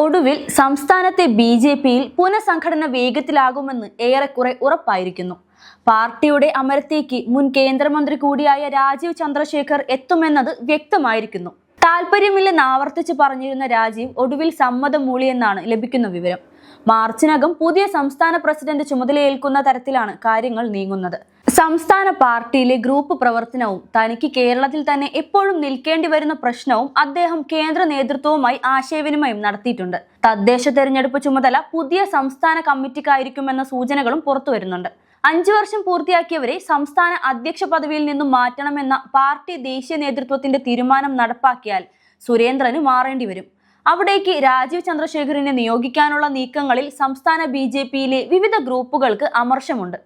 ഒടുവിൽ സംസ്ഥാനത്തെ B J പിയിൽ പുനഃസംഘടന വേഗത്തിലാകുമെന്ന് ഏറെക്കുറെ ഉറപ്പായിരിക്കുന്നു. പാർട്ടിയുടെ അമരത്തേക്ക് മുൻ കേന്ദ്രമന്ത്രി കൂടിയായ രാജീവ് ചന്ദ്രശേഖർ എത്തുമെന്നത് വ്യക്തമായിരിക്കുന്നു. താല്പര്യമില്ലെന്ന് ആവർത്തിച്ച് പറഞ്ഞിരുന്ന രാജീവ് ഒടുവിൽ സമ്മതം മൂളിയെന്നാണ് ലഭിക്കുന്ന വിവരം. മാർച്ചിനകം പുതിയ സംസ്ഥാന പ്രസിഡന്റ് ചുമതലയേൽക്കുന്ന തരത്തിലാണ് കാര്യങ്ങൾ നീങ്ങുന്നത്. സംസ്ഥാന പാർട്ടിയിലെ ഗ്രൂപ്പ് പ്രവർത്തനവും തനിക്ക് കേരളത്തിൽ തന്നെ എപ്പോഴും നിൽക്കേണ്ടി വരുന്ന പ്രശ്നവും അദ്ദേഹം കേന്ദ്ര നേതൃത്വവുമായി ആശയവിനിമയം നടത്തിയിട്ടുണ്ട്. തദ്ദേശ തെരഞ്ഞെടുപ്പ് ചുമതല പുതിയ സംസ്ഥാന കമ്മിറ്റിക്കായിരിക്കുമെന്ന സൂചനകളും പുറത്തുവരുന്നുണ്ട് അഞ്ചു വർഷം പൂർത്തിയാക്കിയവരെ സംസ്ഥാന അധ്യക്ഷ പദവിയിൽ നിന്നും മാറ്റണമെന്ന പാർട്ടി ദേശീയ നേതൃത്വത്തിന്റെ തീരുമാനം നടപ്പാക്കിയാൽ സുരേന്ദ്രന് മാറേണ്ടി വരും. അവിടേക്ക് രാജീവ് ചന്ദ്രശേഖറിനെ നിയോഗിക്കാനുള്ള നീക്കങ്ങളിൽ സംസ്ഥാന ബി വിവിധ ഗ്രൂപ്പുകൾക്ക് അമർഷമുണ്ട്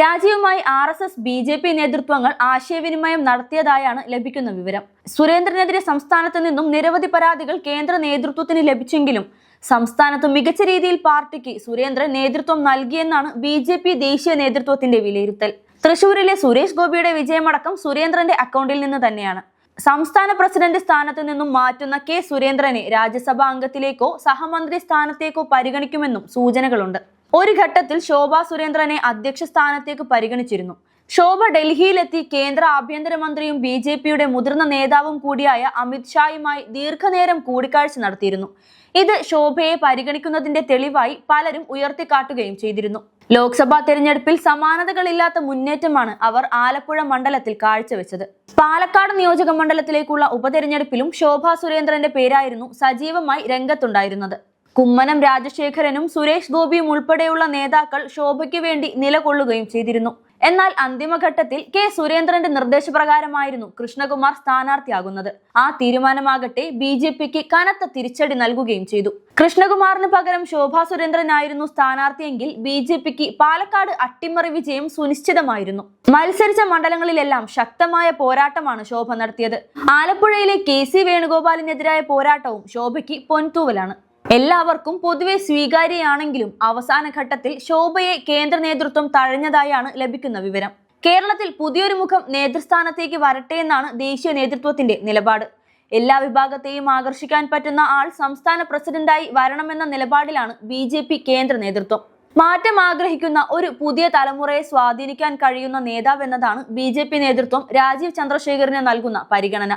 രാജീവുമായി R S S B J P നേതൃത്വങ്ങൾ ആശയവിനിമയം നടത്തിയതായാണ് ലഭിക്കുന്ന വിവരം. സുരേന്ദ്രനെതിരെ സംസ്ഥാനത്ത് നിന്നും നിരവധി പരാതികൾ കേന്ദ്ര നേതൃത്വത്തിന് ലഭിച്ചെങ്കിലും സംസ്ഥാനത്ത് മികച്ച രീതിയിൽ പാർട്ടിക്ക് സുരേന്ദ്രൻ നേതൃത്വം നൽകിയെന്നാണ് ബി ജെ പി ദേശീയ നേതൃത്വത്തിന്റെ വിലയിരുത്തൽ. തൃശൂരിലെ സുരേഷ് ഗോപിയുടെ വിജയമടക്കം സുരേന്ദ്രന്റെ അക്കൗണ്ടിൽ നിന്ന് തന്നെയാണ്. സംസ്ഥാന പ്രസിഡന്റ് സ്ഥാനത്ത് നിന്നും മാറ്റുന്ന കെ സുരേന്ദ്രനെ രാജ്യസഭാ അംഗത്തിലേക്കോ സഹമന്ത്രി സ്ഥാനത്തേക്കോ പരിഗണിക്കുമെന്നും സൂചനകളുണ്ട്. ഒരു ഘട്ടത്തിൽ ശോഭ സുരേന്ദ്രനെ അധ്യക്ഷ സ്ഥാനത്തേക്ക് പരിഗണിച്ചിരുന്നു. ശോഭ ഡൽഹിയിലെത്തി കേന്ദ്ര ആഭ്യന്തരമന്ത്രിയും ബി ജെ പിയുടെ മുതിർന്ന നേതാവും കൂടിയായ അമിത് ഷായുമായി ദീർഘനേരം കൂടിക്കാഴ്ച നടത്തിയിരുന്നു. ഇത് ശോഭയെ പരിഗണിക്കുന്നതിന്റെ തെളിവായി പലരും ഉയർത്തിക്കാട്ടുകയും ചെയ്തിരുന്നു. ലോക്സഭാ തെരഞ്ഞെടുപ്പിൽ സമാനതകളില്ലാത്ത മുന്നേറ്റമാണ് അവർ ആലപ്പുഴ മണ്ഡലത്തിൽ കാഴ്ചവെച്ചത്. പാലക്കാട് നിയോജക മണ്ഡലത്തിലേക്കുള്ള ഉപതെരഞ്ഞെടുപ്പിലും ശോഭാ സുരേന്ദ്രന്റെ പേരായിരുന്നു സജീവമായി രംഗത്തുണ്ടായിരുന്നത്. കുമ്മനം രാജശേഖരനും സുരേഷ് ഗോപിയും ഉൾപ്പെടെയുള്ള നേതാക്കൾ ശോഭയ്ക്ക് വേണ്ടി നിലകൊള്ളുകയും ചെയ്തിരുന്നു. എന്നാൽ അന്തിമഘട്ടത്തിൽ കെ സുരേന്ദ്രന്റെ നിർദ്ദേശപ്രകാരമായിരുന്നു കൃഷ്ണകുമാർ സ്ഥാനാർത്ഥിയാകുന്നത്. ആ തീരുമാനമാകട്ടെ ബി ജെ പിക്ക് കനത്ത തിരിച്ചടി നൽകുകയും ചെയ്തു. കൃഷ്ണകുമാറിന് പകരം ശോഭാ സുരേന്ദ്രനായിരുന്നു സ്ഥാനാർത്ഥിയെങ്കിൽ ബി ജെ പിക്ക് പാലക്കാട് അട്ടിമറി വിജയം സുനിശ്ചിതമായിരുന്നു. മത്സരിച്ച മണ്ഡലങ്ങളിലെല്ലാം ശക്തമായ പോരാട്ടമാണ് ശോഭ നടത്തിയത്. ആലപ്പുഴയിലെ കെ സി വേണുഗോപാലിനെതിരായ പോരാട്ടവും ശോഭയ്ക്ക് പൊൻതൂവലാണ്. എല്ലാവർക്കും പൊതുവെ സ്വീകാര്യയാണെങ്കിലും അവസാന ഘട്ടത്തിൽ ശോഭയെ കേന്ദ്ര നേതൃത്വം തഴഞ്ഞതായാണ് ലഭിക്കുന്ന വിവരം. കേരളത്തിൽ പുതിയൊരു മുഖം നേതൃസ്ഥാനത്തേക്ക് വരട്ടെ എന്നാണ് ദേശീയ നേതൃത്വത്തിന്റെ നിലപാട്. എല്ലാ വിഭാഗത്തെയും ആകർഷിക്കാൻ പറ്റുന്ന ആൾ സംസ്ഥാന പ്രസിഡന്റായി വരണമെന്ന നിലപാടിലാണ് ബി ജെ പി കേന്ദ്ര നേതൃത്വം. മാറ്റം ആഗ്രഹിക്കുന്ന ഒരു പുതിയ തലമുറയെ സ്വാധീനിക്കാൻ കഴിയുന്ന നേതാവെന്നതാണ് ബി ജെ പി നേതൃത്വം രാജീവ് ചന്ദ്രശേഖറിന് നൽകുന്ന പരിഗണന.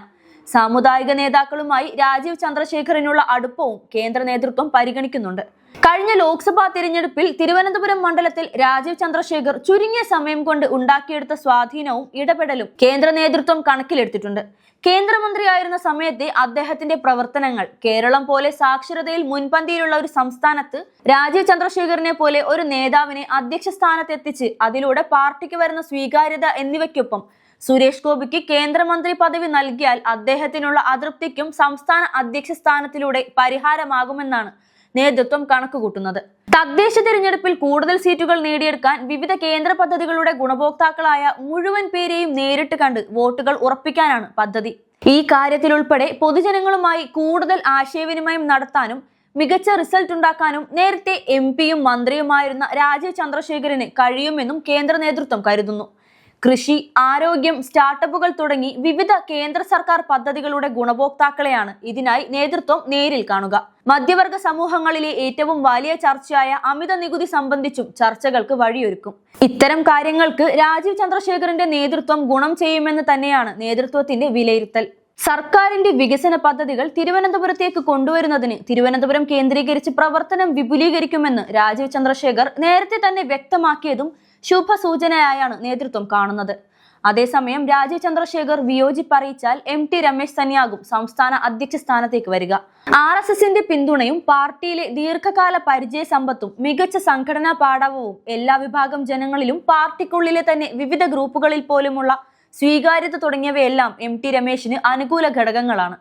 സാമുദായിക നേതാക്കളുമായി രാജീവ് ചന്ദ്രശേഖറിനുള്ള അടുപ്പവും കേന്ദ്ര നേതൃത്വം പരിഗണിക്കുന്നുണ്ട്. കഴിഞ്ഞ ലോക്സഭാ തിരഞ്ഞെടുപ്പിൽ തിരുവനന്തപുരം മണ്ഡലത്തിൽ രാജീവ് ചന്ദ്രശേഖർ ചുരുങ്ങിയ സമയം കൊണ്ട് ഉണ്ടാക്കിയെടുത്ത സ്വാധീനവും ഇടപെടലും കേന്ദ്ര നേതൃത്വം കണക്കിലെടുത്തിട്ടുണ്ട്. കേന്ദ്രമന്ത്രിയായിരുന്ന സമയത്തെ അദ്ദേഹത്തിന്റെ പ്രവർത്തനങ്ങൾ കേരളം പോലെ സാക്ഷരതയിൽ മുൻപന്തിയിലുള്ള ഒരു സംസ്ഥാനത്ത് രാജീവ് ചന്ദ്രശേഖറിനെ പോലെ ഒരു നേതാവിനെ അധ്യക്ഷ സ്ഥാനത്തെത്തിച്ച് അതിലൂടെ പാർട്ടിക്ക് വരുന്ന സ്വീകാര്യത എന്നിവയ്ക്കൊപ്പം സുരേഷ് ഗോപിക്ക് കേന്ദ്രമന്ത്രി പദവി നൽകിയാൽ അദ്ദേഹത്തിനുള്ള അതൃപ്തിക്കും സംസ്ഥാന അധ്യക്ഷ സ്ഥാനത്തിലൂടെ പരിഹാരമാകുമെന്നാണ് നേതൃത്വം കണക്കുകൂട്ടുന്നത്. തദ്ദേശ തിരഞ്ഞെടുപ്പിൽ കൂടുതൽ സീറ്റുകൾ നേടിയെടുക്കാൻ വിവിധ കേന്ദ്ര പദ്ധതികളുടെ ഗുണഭോക്താക്കളായ മുഴുവൻ പേരെയും നേരിട്ട് കണ്ട് വോട്ടുകൾ ഉറപ്പിക്കാനാണ് പദ്ധതി. ഈ കാര്യത്തിലുൾപ്പെടെ പൊതുജനങ്ങളുമായി കൂടുതൽ ആശയവിനിമയം നടത്താനും മികച്ച റിസൾട്ട് ഉണ്ടാക്കാനും നേരത്തെ എം പിയും മന്ത്രിയുമായിരുന്ന രാജീവ് ചന്ദ്രശേഖരന് കഴിയുമെന്നും കേന്ദ്ര നേതൃത്വം കരുതുന്നു. കൃഷി ആരോഗ്യം സ്റ്റാർട്ടപ്പുകൾ തുടങ്ങി വിവിധ കേന്ദ്ര സർക്കാർ പദ്ധതികളുടെ ഗുണഭോക്താക്കളെയാണ് ഇതിനായി നേതൃത്വം നേരിൽ കാണുക. മധ്യവർഗ സമൂഹങ്ങളിലെ ഏറ്റവും വലിയ ചർച്ചയായ അമിത നികുതി സംബന്ധിച്ചും ചർച്ചകൾക്ക് വഴിയൊരുക്കും. ഇത്തരം കാര്യങ്ങൾക്ക് രാജീവ് ചന്ദ്രശേഖറിന്റെ നേതൃത്വം ഗുണം ചെയ്യുമെന്ന് തന്നെയാണ് നേതൃത്വത്തിന്റെ വിലയിരുത്തൽ. സർക്കാരിന്റെ വികസന പദ്ധതികൾ തിരുവനന്തപുരത്തേക്ക് കൊണ്ടുവരുന്നതിന് തിരുവനന്തപുരം കേന്ദ്രീകരിച്ച് പ്രവർത്തനം വിപുലീകരിക്കുമെന്ന് രാജീവ് ചന്ദ്രശേഖർ നേരത്തെ തന്നെ വ്യക്തമാക്കിയതും ശുഭസൂചനയായാണ് നേതൃത്വം കാണുന്നത്. അതേസമയം രാജീവ് ചന്ദ്രശേഖർ വിയോജിപ്പറിയിച്ചാൽ എം ടി രമേശ് തന്നെയാകും സംസ്ഥാന അധ്യക്ഷ സ്ഥാനത്തേക്ക് വരിക. ആർ എസ് എസിന്റെ പിന്തുണയും പാർട്ടിയിലെ ദീർഘകാല പരിചയ സമ്പത്തും മികച്ച സംഘടനാ പാഠവും എല്ലാ വിഭാഗം ജനങ്ങളിലും പാർട്ടിക്കുള്ളിലെ തന്നെ വിവിധ ഗ്രൂപ്പുകളിൽ പോലുമുള്ള സ്വീകാര്യത തുടങ്ങിയവയെല്ലാം എം ടി രമേശിന് അനുകൂല ഘടകങ്ങളാണ്.